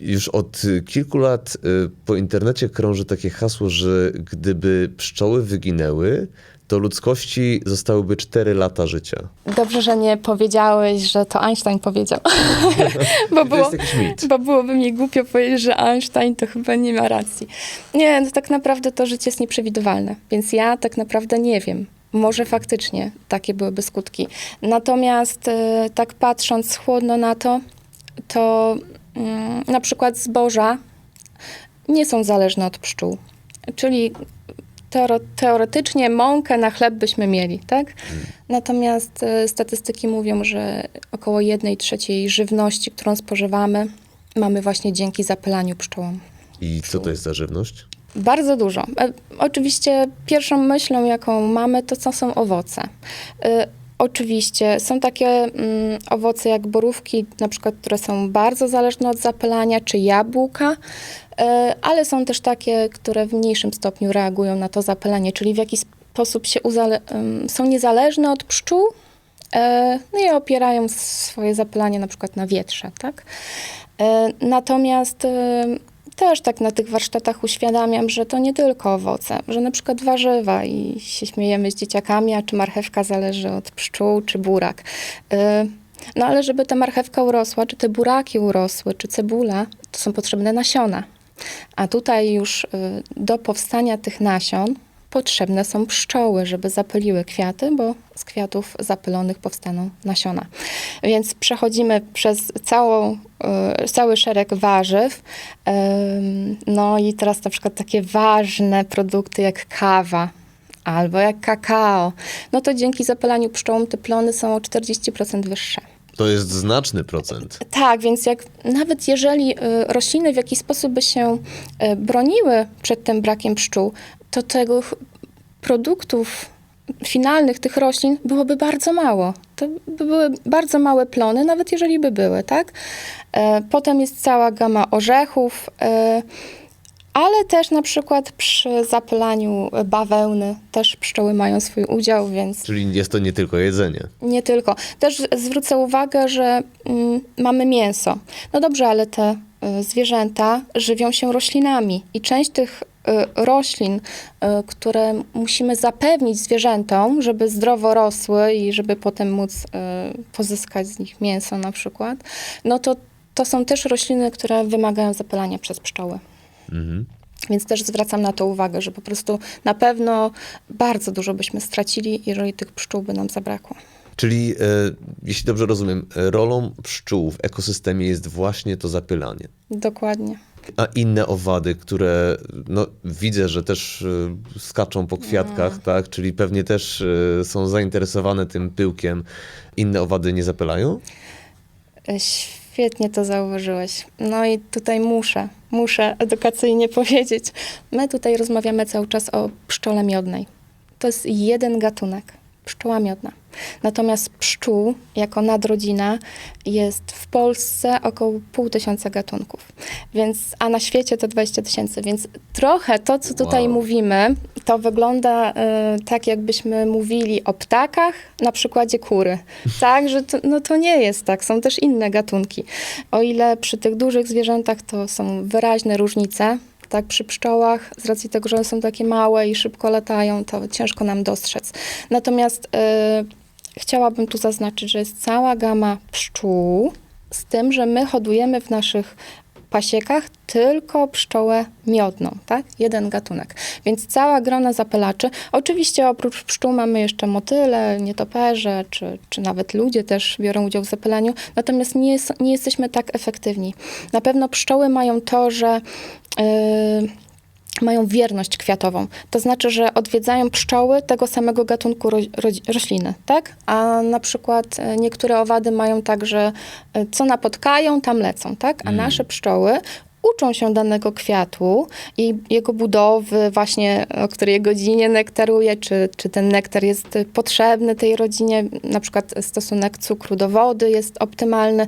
Już od y, kilku lat y, po internecie krąży takie hasło, że gdyby pszczoły wyginęły, to ludzkości zostałyby 4 lata życia. Dobrze, że nie powiedziałeś, że to Einstein powiedział. bo, było, bo byłoby mi głupio powiedzieć, że Einstein to chyba nie ma racji. Nie, no tak naprawdę to życie jest nieprzewidywalne, więc ja tak naprawdę nie wiem. Może faktycznie takie byłyby skutki. Natomiast e, tak patrząc chłodno na to, to na przykład zboża nie są zależne od pszczół. Czyli teore- teoretycznie mąkę na chleb byśmy mieli, tak? Natomiast e, statystyki mówią, że około 1 trzeciej żywności, którą spożywamy, mamy właśnie dzięki zapylaniu pszczołom. I co to jest za żywność? Bardzo dużo. E, Oczywiście pierwszą myślą, jaką mamy, to co są owoce. Oczywiście są takie mm, owoce jak borówki, na przykład, które są bardzo zależne od zapylania, czy jabłka, e, ale są też takie, które w mniejszym stopniu reagują na to zapylanie, czyli w jakiś sposób się em, są niezależne od pszczół, e, no i opierają swoje zapylanie na przykład na wietrze, tak? E, Natomiast też tak na tych warsztatach uświadamiam, że to nie tylko owoce, że na przykład warzywa i się śmiejemy z dzieciakami, a czy marchewka zależy od pszczół, czy burak. E, No ale żeby ta marchewka urosła, czy te buraki urosły, czy cebula, to są potrzebne nasiona. A tutaj już y, do powstania tych nasion potrzebne są pszczoły, żeby zapyliły kwiaty, bo z kwiatów zapylonych powstaną nasiona. Więc przechodzimy przez całą, y, cały szereg warzyw. No i teraz na przykład takie ważne produkty jak kawa, albo jak kakao, no to dzięki zapylaniu pszczołom te plony są o 40% wyższe. To jest znaczny procent. Tak, więc jak nawet jeżeli y, rośliny w jakiś sposób by się y, broniły przed tym brakiem pszczół, to tego produktów finalnych tych roślin byłoby bardzo mało. To by były bardzo małe plony, nawet jeżeli by były, tak? E, Potem jest cała gama orzechów, e, ale też na przykład przy zapylaniu bawełny też pszczoły mają swój udział, więc Czyli jest to nie tylko jedzenie. nie tylko. Też zwrócę uwagę, że mm, mamy mięso. No dobrze, ale te y, zwierzęta żywią się roślinami i część tych y, roślin, y, które musimy zapewnić zwierzętom, żeby zdrowo rosły i żeby potem móc y, pozyskać z nich mięso na przykład, no to to są też rośliny, które wymagają zapylania przez pszczoły. Mhm. Więc też zwracam na to uwagę, że po prostu na pewno bardzo dużo byśmy stracili, jeżeli tych pszczół by nam zabrakło. Czyli, e, jeśli dobrze rozumiem, rolą pszczół w ekosystemie jest właśnie to zapylanie. Dokładnie. A inne owady, które no, widzę, że też e, skaczą po kwiatkach, tak? Czyli pewnie też e, są zainteresowane tym pyłkiem. Inne owady nie zapylają? E, Świetnie to zauważyłeś. No i tutaj muszę, muszę edukacyjnie powiedzieć. My tutaj rozmawiamy cały czas o pszczole miodnej. To jest jeden gatunek, pszczoła miodna. Natomiast pszczół jako nadrodzina jest w Polsce około pół tysiąca gatunków, więc, a na świecie to 20 tysięcy, więc trochę to, co tutaj Wow. mówimy, to wygląda e, tak, jakbyśmy mówili o ptakach na przykładzie kury. Tak, że to, no to nie jest tak. Są też inne gatunki. O ile przy tych dużych zwierzętach to są wyraźne różnice, tak przy pszczołach, z racji tego, że one są takie małe i szybko latają, to ciężko nam dostrzec. Natomiast e, chciałabym tu zaznaczyć, że jest cała gama pszczół, z tym, że my hodujemy w naszych pasiekach tylko pszczołę miodną, tak? Jeden gatunek. Więc cała grona zapylaczy. Oczywiście oprócz pszczół mamy jeszcze motyle, nietoperze, czy, czy nawet ludzie też biorą udział w zapylaniu, natomiast nie, nie jesteśmy tak efektywni. Na pewno pszczoły mają to, że yy, mają wierność kwiatową. To znaczy, że odwiedzają pszczoły tego samego gatunku ro, ro, rośliny, tak? A na przykład e, niektóre owady mają tak, że e, co napotkają, tam lecą, tak? A nasze pszczoły uczą się danego kwiatu i jego budowy, właśnie o której godzinie nektaruje, czy, czy ten nektar jest potrzebny tej rodzinie, na przykład stosunek cukru do wody jest optymalny.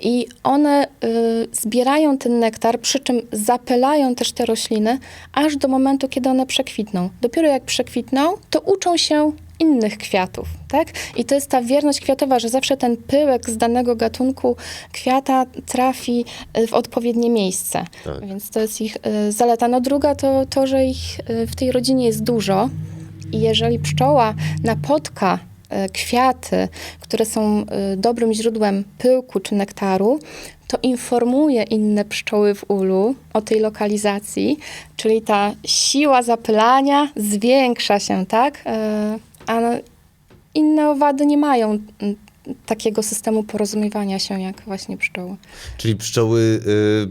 I one y, zbierają ten nektar, przy czym zapylają też te rośliny, aż do momentu, kiedy one przekwitną. Dopiero jak przekwitną, to uczą się, innych kwiatów, tak? I to jest ta wierność kwiatowa, że zawsze ten pyłek z danego gatunku kwiata trafi y, w odpowiednie miejsce. Tak. Więc to jest ich y, zaleta. No druga to to, że ich y, w tej rodzinie jest dużo i jeżeli pszczoła napotka kwiaty, które są y, dobrym źródłem pyłku czy nektaru, to informuje inne pszczoły w ulu o tej lokalizacji, czyli ta siła zapylania zwiększa się, tak? Y, A inne owady nie mają takiego systemu porozumiewania się jak właśnie pszczoły. Czyli pszczoły y,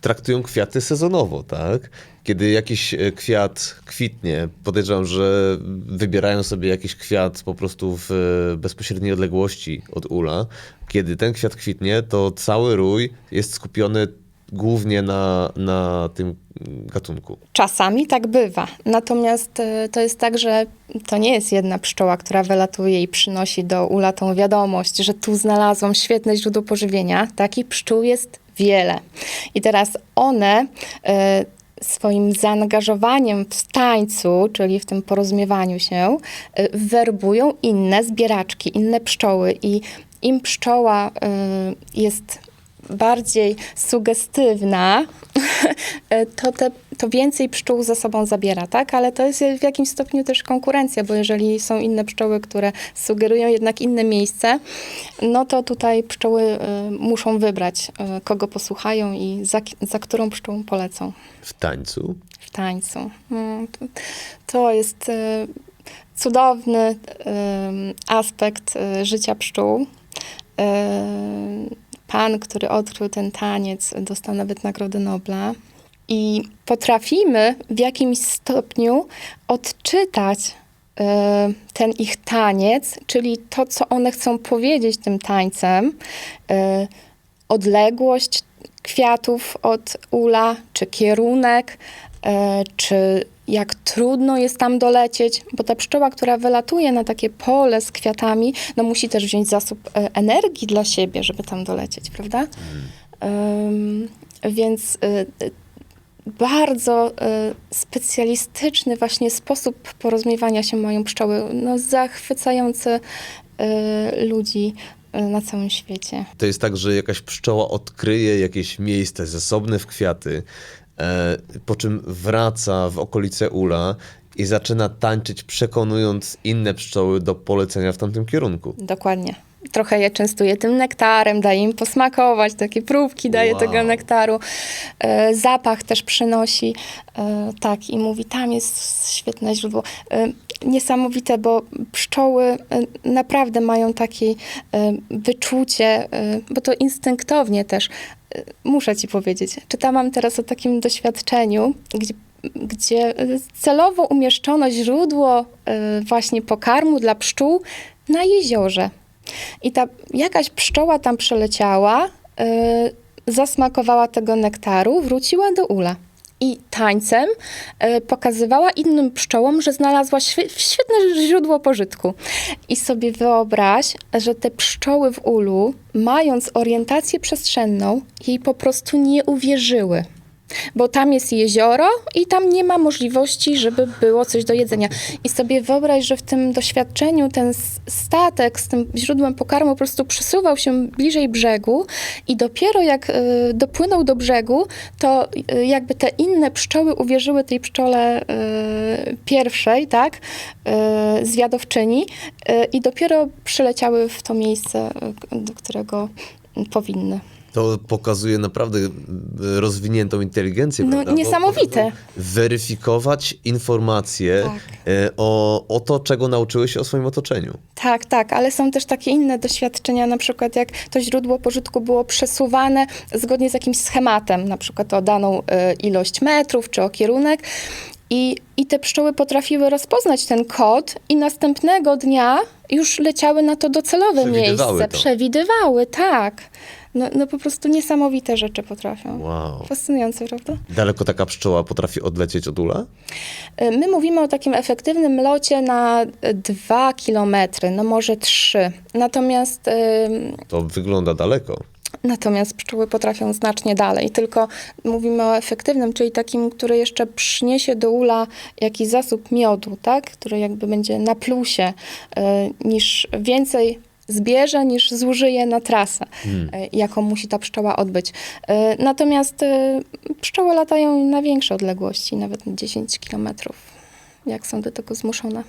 traktują kwiaty sezonowo, tak? Kiedy jakiś y, kwiat kwitnie, podejrzewam, że wybierają sobie jakiś kwiat po prostu w y, bezpośredniej odległości od ula. Kiedy ten kwiat kwitnie, to cały rój jest skupiony głównie na, na tym gatunku. Czasami tak bywa. Natomiast e, to jest tak, że to nie jest jedna pszczoła, która wylatuje i przynosi do ula tą wiadomość, że tu znalazłam świetne źródło pożywienia. Takich pszczół jest wiele. I teraz one e, swoim zaangażowaniem w tańcu, czyli w tym porozumiewaniu się, e, werbują inne zbieraczki, inne pszczoły. I im pszczoła e, jest bardziej sugestywna, to, te, to więcej pszczół ze sobą zabiera, tak? Ale to jest w jakimś stopniu też konkurencja, bo jeżeli są inne pszczoły, które sugerują jednak inne miejsce, no to tutaj pszczoły y, muszą wybrać, y, kogo posłuchają i za, za którą pszczołą polecą W tańcu w tańcu. No, to, jest y, cudowny aspekt życia pszczół. Pan, który odkrył ten taniec, dostał nawet Nagrodę Nobla. I potrafimy w jakimś stopniu odczytać y, ten ich taniec, czyli to, co one chcą powiedzieć tym tańcem, y, odległość kwiatów od ula, czy kierunek, e, czy jak trudno jest tam dolecieć, bo ta pszczoła, która wylatuje na takie pole z kwiatami, no musi też wziąć zasób energii dla siebie, żeby tam dolecieć, prawda? Ym, więc y, y, bardzo y, specjalistyczny właśnie sposób porozumiewania się mają pszczoły, no zachwycający y, ludzi y, na całym świecie. To jest tak, że jakaś pszczoła odkryje jakieś miejsce zasobne w kwiaty, e, po czym wraca w okolice ula i zaczyna tańczyć, przekonując inne pszczoły do polecenia w tamtym kierunku. Dokładnie. Trochę je częstuje tym nektarem, daje im posmakować, takie próbki daje Wow. tego nektaru. E, zapach też przynosi, e, tak, i mówi, tam jest świetne źródło. E, niesamowite, bo pszczoły naprawdę mają takie wyczucie, bo to instynktownie też. Muszę ci powiedzieć, czytałam teraz o takim doświadczeniu, gdzie gdzie celowo umieszczono źródło właśnie pokarmu dla pszczół na jeziorze. I ta jakaś pszczoła tam przeleciała, e, zasmakowała tego nektaru, wróciła do ula. I tańcem e, pokazywała innym pszczołom, że znalazła świe- świetne źródło pożytku. I sobie wyobraź, że te pszczoły w ulu, mając orientację przestrzenną, jej po prostu nie uwierzyły bo tam jest jezioro i tam nie ma możliwości, żeby było coś do jedzenia. I sobie wyobraź, że w tym doświadczeniu ten statek z tym źródłem pokarmu po prostu przesuwał się bliżej brzegu i dopiero jak y, dopłynął do brzegu, to y, jakby te inne pszczoły uwierzyły tej pszczole y, pierwszej, tak, y, zwiadowczyni y, i dopiero przyleciały w to miejsce, y, do którego powinny. To pokazuje naprawdę e, rozwiniętą inteligencję. No, prawda? Niesamowite. Weryfikować informacje Tak. e, o, o to, czego nauczyły się o swoim otoczeniu. Tak, tak, ale są też takie inne doświadczenia, na przykład jak to źródło pożytku było przesuwane zgodnie z jakimś schematem, na przykład o daną e, ilość metrów czy o kierunek. I, I te pszczoły potrafiły rozpoznać ten kod i następnego dnia już leciały na to docelowe miejsce. to. Przewidywały, tak. No, no po prostu niesamowite rzeczy potrafią. Wow. Fascynujące, prawda? Daleko taka pszczoła potrafi odlecieć od ula? E, My mówimy o takim efektywnym locie na e, dwa kilometry, no może trzy. Natomiast em, To wygląda daleko. Natomiast pszczoły potrafią znacznie dalej, tylko mówimy o efektywnym, czyli takim, który jeszcze przyniesie do ula jakiś zasób miodu, tak? który jakby będzie na plusie, y, niż więcej zbierze, niż zużyje na trasę, y, jaką musi ta pszczoła odbyć. Y, Natomiast y, pszczoły latają na większe odległości, nawet na 10 kilometrów, jak są do tego zmuszone.